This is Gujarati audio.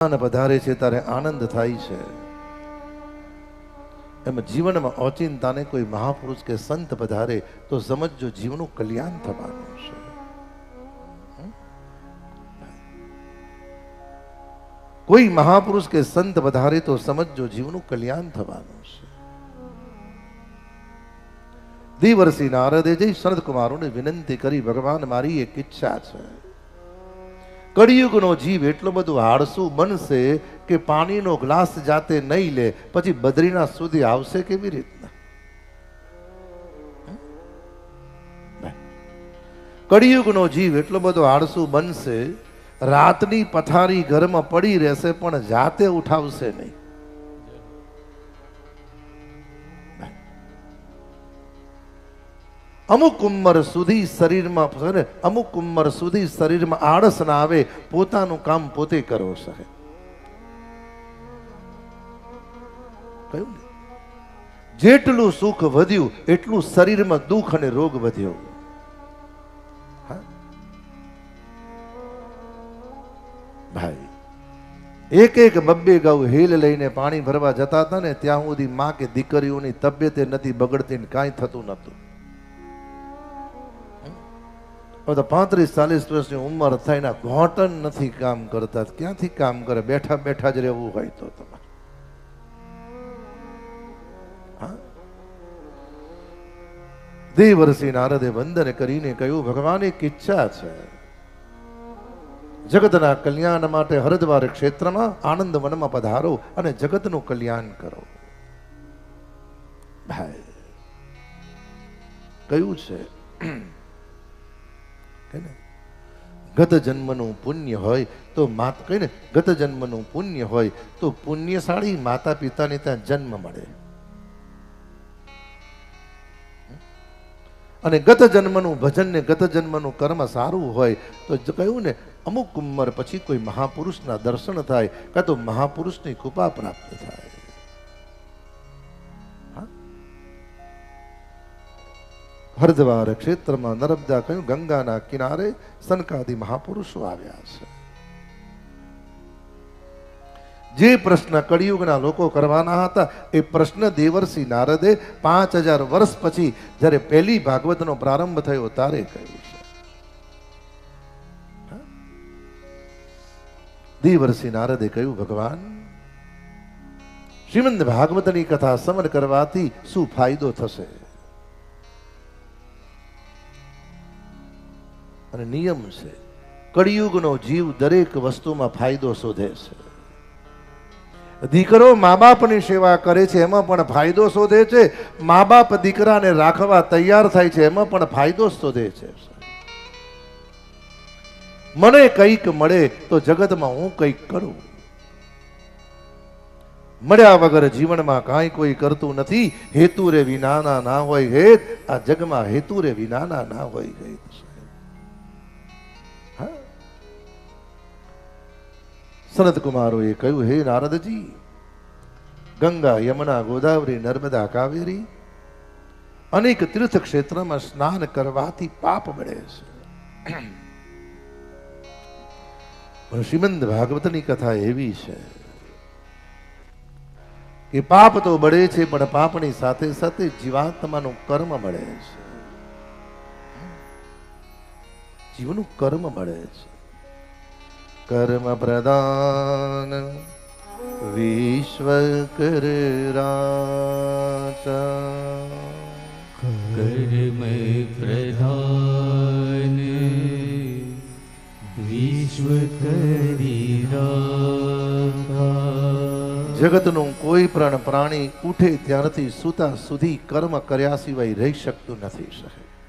પધારે છે ત્યારે આનંદ થાય છે. એમ જીવનમાં ઓચિંતાને કોઈ મહાપુરુષ કે સંત પધારે, તો સમજજો જીવનું કલ્યાણ થવાનું છે. કોઈ મહાપુરુષ કે સંત પધારે, તો સમજો જીવનું કલ્યાણ થવાનું છે. દેવર્ષિ નારદે જઈ શરદ કુમારોને વિનંતી કરી, ભગવાન મારી એક ઈચ્છા છે. કળિયુગનો જીવ એટલો બધો આળસુ બનશે કે પાણીનો ગ્લાસ જાતે નહીં લે, પછી બદ્રીનાથ સુધી આવશે કેવી રીતના? કળિયુગનો જીવ એટલો બધો આળસુ બનશે, રાતની પથારી ઘરમાં પડી રહેશે, પણ જાતે ઉઠાવશે નહીં. અમુક ઉંમર સુધી શરીરમાં અમુક ઉંમર સુધી શરીરમાં આળસ ના આવે, પોતાનું કામ પોતે કરો, સાહેબ. કહ્યું જેટલું સુખ વધ્યું, એટલું શરીરમાં દુઃખ અને રોગ વધ્યો? ભાઈ, એક એક બબ્બે ગૌ હેલ લઈને પાણી ભરવા જતા હતા ને, ત્યાં સુધી માં કે દીકરીઓની તબિયતે નથી બગડતી ને કાંઈ થતું નતું હવે તો પાંત્રીસ, ચાલીસ વર્ષની ઉંમર થઈને ઘોટન નથી કામ કરતા ક્યાંથી કામ કરે? બેઠા બેઠા જ રહેવું હોય તો તમારે? દેવર્ષિ નારદે વંદન કરીને કહ્યું ભગવાન એક ઈચ્છા છે. જગતના કલ્યાણ માટે હરદ્વાર ક્ષેત્રમાં આનંદ વનમાં પધારો અને જગતનું કલ્યાણ કરો. ભાઈ, કયું છે? કે ગત જન્મનું પુણ્ય હોય તો માત કહીને, ગત જન્મનું પુણ્ય હોય તો પુણ્યશાળી માતા પિતાને ત્યાં જન્મ મળે. અને ગત જન્મનું ભજન ને ગત જન્મનું કર્મ સારું હોય તો કહ્યું ને, અમુક ઉંમર પછી કોઈ મહાપુરુષના દર્શન થાય, કાં તો મહાપુરુષની કૃપા પ્રાપ્ત થાય. હરદ્વાર ક્ષેત્રમાં નર્મદા કહ્યું, ગંગાના કિનારે સનકાદી મહાપુરુષો આવ્યા છે. જે પ્રશ્ન કળિયુગના લોકો કરવાના હતા, એ પ્રશ્ન દેવર્ષિ નારદે પાંચ હજાર વર્ષ પછી જ્યારે પહેલી ભાગવતનો પ્રારંભ થયો ત્યારે કહ્યું છે. દેવર્ષિ નારદે કહ્યું, ભગવાન, શ્રીમંદ ભાગવતની કથા સમર કરવાથી શું ફાયદો થશે? અને નિયમ છે. કળિયુગનો જીવ દરેક વસ્તુમાં ફાયદો શોધે છે. દીકરો મા બાપની સેવા કરે છે, એમાં પણ ફાયદો શોધે છે. મા બાપ દીકરાને રાખવા તૈયાર થાય છે, એમાં પણ ફાયદો શોધે છે. મને કંઈક મળે તો જગતમાં હું કંઈક કરું. મળ્યા વગર જીવનમાં કાંઈ કોઈ કરતું નથી. હેતુ રે વિનાના ના હોય હેત. આ જગમાં હેતુ રે વિનાના ના હોય હેત. સનત કુમારોએ કહ્યું હે નારદજી ગંગા યમુના ગોદાવરી નર્મદા કાવેરી અનેક તીર્થ ક્ષેત્રમાં સ્નાન કરવાથી પાપ મળે છે પણ ભાગવતની કથા એવી છે કે પાપ તો બળે છે પણ પાપની સાથે સાથે જીવાત્માનું કર્મ મળે છે જીવનું કર્મ મળે છે કર્મ પ્રદાન વિશ્વ કર કર્મ પ્રધાન વિશ્વ કરી રાખા. જગતનું કોઈ પણ પ્રાણી ઉઠે ત્યારથી સૂતા સુધી કર્મ કર્યા સિવાય રહી શકતું નથી સાહેબ